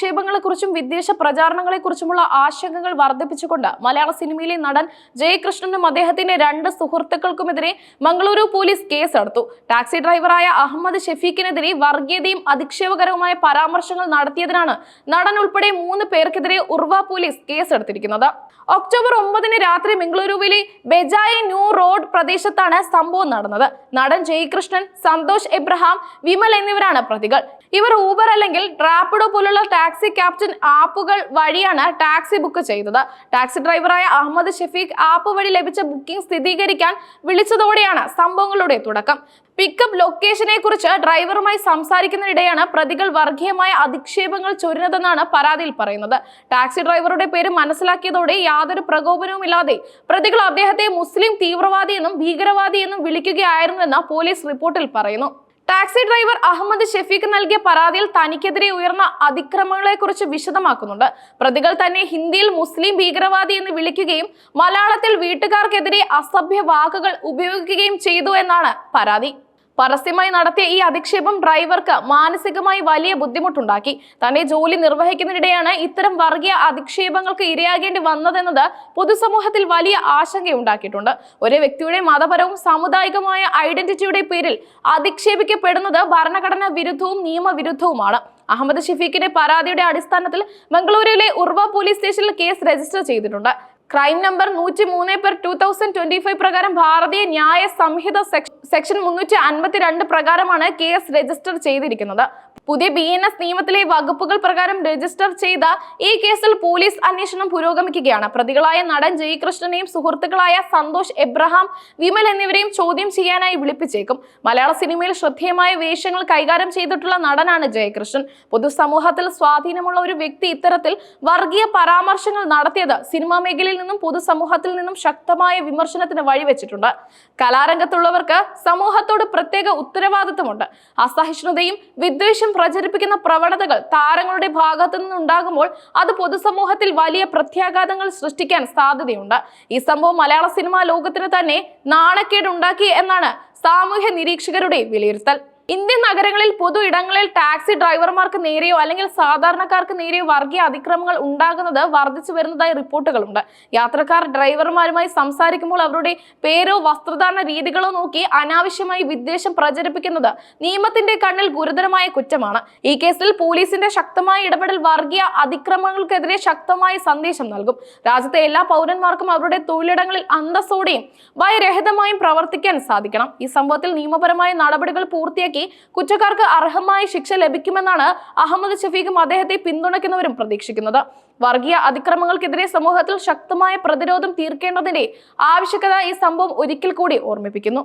അധിക്ഷേപങ്ങളെക്കുറിച്ചും വിദ്വേഷ പ്രചാരണങ്ങളെക്കുറിച്ചുമുള്ള ആശങ്കകൾ വർദ്ധിപ്പിച്ചുകൊണ്ട് മലയാള സിനിമയിലെ നടൻ ജയകൃഷ്ണനും അദ്ദേഹത്തിന്റെ രണ്ട് സുഹൃത്തുക്കൾക്കുമെതിരെ മംഗളൂരു പോലീസ് കേസെടുത്തു. ടാക്സി ഡ്രൈവറായ അഹമ്മദ് ഷെഫീഖിനെതിരെ വർഗീയതയും അധിക്ഷേപകരവുമായ പരാമർശങ്ങൾ നടത്തിയതിനാണ് നടൻ ഉൾപ്പെടെ മൂന്ന് പേർക്കെതിരെ ഉർവ പോലീസ് കേസെടുത്തിരിക്കുന്നത്. ഒക്ടോബർ ഒമ്പതിന് രാത്രി മംഗളൂരുവിലെ ബെജായി ന്യൂ റോഡ് പ്രദേശത്താണ് സംഭവം നടന്നത്. നടൻ ജയകൃഷ്ണൻ സന്തോഷ് എബ്രഹാം വിമൽ എന്നിവരാണ് പ്രതികൾ. ഇവർ ഊബർ അല്ലെങ്കിൽ റാപ്പിഡോ പോലുള്ള ടാക്സി ക്യാപ്റ്റൻ ആപ്പുകൾ വഴിയാണ് ടാക്സി ബുക്ക് ചെയ്തത്. ടാക്സി ഡ്രൈവറായ അഹമ്മദ് ഷെഫീഖ് ആപ്പ് വഴി ലഭിച്ച ബുക്കിംഗ് സ്ഥിരീകരിക്കാൻ വിളിച്ചതോടെയാണ് സംഭവങ്ങളുടെ തുടക്കം. പിക്കപ്പ് ലൊക്കേഷനെ കുറിച്ച് ഡ്രൈവറുമായി സംസാരിക്കുന്നതിനിടെയാണ് പ്രതികൾ വർഗീയമായ അധിക്ഷേപങ്ങൾ ചൊരിഞ്ഞതെന്നാണ് പരാതിയിൽ പറയുന്നത്. ടാക്സി ഡ്രൈവറുടെ പേര് മനസ്സിലാക്കിയതോടെ യാതൊരു പ്രകോപനവുമില്ലാതെ പ്രതികൾ അദ്ദേഹത്തെ മുസ്ലിം തീവ്രവാദി എന്നും ഭീകരവാദി എന്നും വിളിക്കുകയായിരുന്നുവെന്ന് പോലീസ് റിപ്പോർട്ടിൽ പറയുന്നു. ടാക്സി ഡ്രൈവർ അഹമ്മദ് ഷെഫീഖ് നൽകിയ പരാതിയിൽ തനിക്കെതിരെ ഉയർന്ന അതിക്രമങ്ങളെക്കുറിച്ച് വിശദമാക്കുന്നുണ്ട്. പ്രതികൾ തന്നെ ഹിന്ദിയിൽ മുസ്ലിം ഭീകരവാദി എന്ന് വിളിക്കുകയും മലയാളത്തിൽ വീട്ടുകാർക്കെതിരെ അസഭ്യ വാക്കുകൾ ഉപയോഗിക്കുകയും ചെയ്തു എന്നാണ് പരാതി. പരസ്യമായി നടത്തിയ ഈ അധിക്ഷേപം ഡ്രൈവർക്ക് മാനസികമായി വലിയ ബുദ്ധിമുട്ടുണ്ടാക്കി. തന്നെ ജോലി നിർവഹിക്കുന്നതിനിടെയാണ് ഇത്തരം വർഗീയ അധിക്ഷേപങ്ങൾക്ക് ഇരയാകേണ്ടി വന്നതെന്നത് പൊതുസമൂഹത്തിൽ വലിയ ആശങ്കയുണ്ടാക്കിയിട്ടുണ്ട്. ഒരേ വ്യക്തിയുടെ മതപരവും സാമുദായികമായ ഐഡന്റിറ്റിയുടെ പേരിൽ അധിക്ഷേപിക്കപ്പെടുന്നത് ഭരണഘടനാ വിരുദ്ധവും നിയമവിരുദ്ധവുമാണ്. അഹമ്മദ് ഷഫീഖിന്റെ പരാതിയുടെ അടിസ്ഥാനത്തിൽ ബംഗളൂരുവിലെ ഉർവ പോലീസ് സ്റ്റേഷനിൽ കേസ് രജിസ്റ്റർ ചെയ്തിട്ടുണ്ട്. ക്രൈം നമ്പർ നൂറ്റി മൂന്ന് per two thousand twenty five പ്രകാരം ഭാരതീയ ന്യായ സംഹിത സെക്ഷൻ മുന്നൂറ്റി അൻപത്തിരണ്ട് പ്രകാരമാണ് കേസ് രജിസ്റ്റർ ചെയ്തിരിക്കുന്നത്. പുതിയ ബി എൻ എസ് നിയമത്തിലെ വകുപ്പുകൾ പ്രകാരം രജിസ്റ്റർ ചെയ്ത ഈ കേസിൽ പോലീസ് അന്വേഷണം പുരോഗമിക്കുകയാണ്. പ്രതികളായ നടൻ ജയകൃഷ്ണനെയും സുഹൃത്തുക്കളായ സന്തോഷ് എബ്രഹാം വിമൽ എന്നിവരെയും ചോദ്യം ചെയ്യാനായി വിളിപ്പിച്ചേക്കും. മലയാള സിനിമയിൽ ശ്രദ്ധേയമായ വേഷങ്ങൾ കൈകാര്യം ചെയ്തിട്ടുള്ള നടനാണ് ജയകൃഷ്ണൻ. പൊതുസമൂഹത്തിൽ സ്വാധീനമുള്ള ഒരു വ്യക്തി ഇത്തരത്തിൽ വർഗീയ പരാമർശങ്ങൾ നടത്തിയത് സിനിമാ മേഖലയിൽ നിന്നും പൊതുസമൂഹത്തിൽ നിന്നും ശക്തമായ വിമർശനത്തിന് വഴിവെച്ചിട്ടുണ്ട്. കലാരംഗത്തുള്ളവർക്ക് സമൂഹത്തോട് പ്രത്യേക ഉത്തരവാദിത്വമുണ്ട് അസഹിഷ്ണുതയും വിദ്വേഷം പ്രചരിപ്പിക്കുന്ന പ്രവണതകൾ താരങ്ങളുടെ ഭാഗത്തു നിന്നുണ്ടാകുമ്പോൾ അത് പൊതുസമൂഹത്തിൽ വലിയ പ്രത്യാഘാതങ്ങൾ സൃഷ്ടിക്കാൻ സാധ്യതയുണ്ട്. ഈ സംഭവം മലയാള സിനിമാ ലോകത്തിന് തന്നെ നാണക്കേടുണ്ടാക്കി എന്നാണ് സാമൂഹ്യ നിരീക്ഷകരുടെ വിലയിരുത്തൽ. ഇന്ത്യൻ നഗരങ്ങളിൽ പൊതു ഇടങ്ങളിൽ ടാക്സി ഡ്രൈവർമാർക്ക് നേരെയോ അല്ലെങ്കിൽ സാധാരണക്കാർക്ക് നേരെയോ വർഗീയ അതിക്രമങ്ങൾ ഉണ്ടാകുന്നത് വർദ്ധിച്ചു വരുന്നതായി റിപ്പോർട്ടുകളുണ്ട്. യാത്രക്കാർ ഡ്രൈവർമാരുമായി സംസാരിക്കുമ്പോൾ അവരുടെ പേരോ വസ്ത്രധാരണ രീതികളോ നോക്കി അനാവശ്യമായി വിദ്വേഷം പ്രചരിപ്പിക്കുന്നത് നിയമത്തിന്റെ കണ്ണിൽ ഗുരുതരമായ കുറ്റമാണ്. ഈ കേസിൽ പോലീസിന്റെ ശക്തമായ ഇടപെടൽ വർഗീയ അതിക്രമങ്ങൾക്കെതിരെ ശക്തമായ സന്ദേശം നൽകും. രാജ്യത്തെ എല്ലാ പൗരന്മാർക്കും അവരുടെ തൊഴിലിടങ്ങളിൽ അന്തസ്സോടെയും ഭയരഹിതമായും പ്രവർത്തിക്കാൻ സാധിക്കണം. ഈ സംഭവത്തിൽ നിയമപരമായ നടപടികൾ പൂർത്തിയാക്കി കുറ്റക്കാർക്ക് അർഹമായ ശിക്ഷ ലഭിക്കുമെന്നാണ് അഹമ്മദ് ഷഫീഖും അദ്ദേഹത്തെ പിന്തുണയ്ക്കുന്നവരും പ്രതീക്ഷിക്കുന്നത്. വർഗീയ അതിക്രമങ്ങൾക്കെതിരെ സമൂഹത്തിൽ ശക്തമായ പ്രതിരോധം തീർക്കേണ്ടതിന്റെ ആവശ്യകത ഈ സംഭവം ഒരിക്കൽ കൂടി ഓർമ്മിപ്പിക്കുന്നു.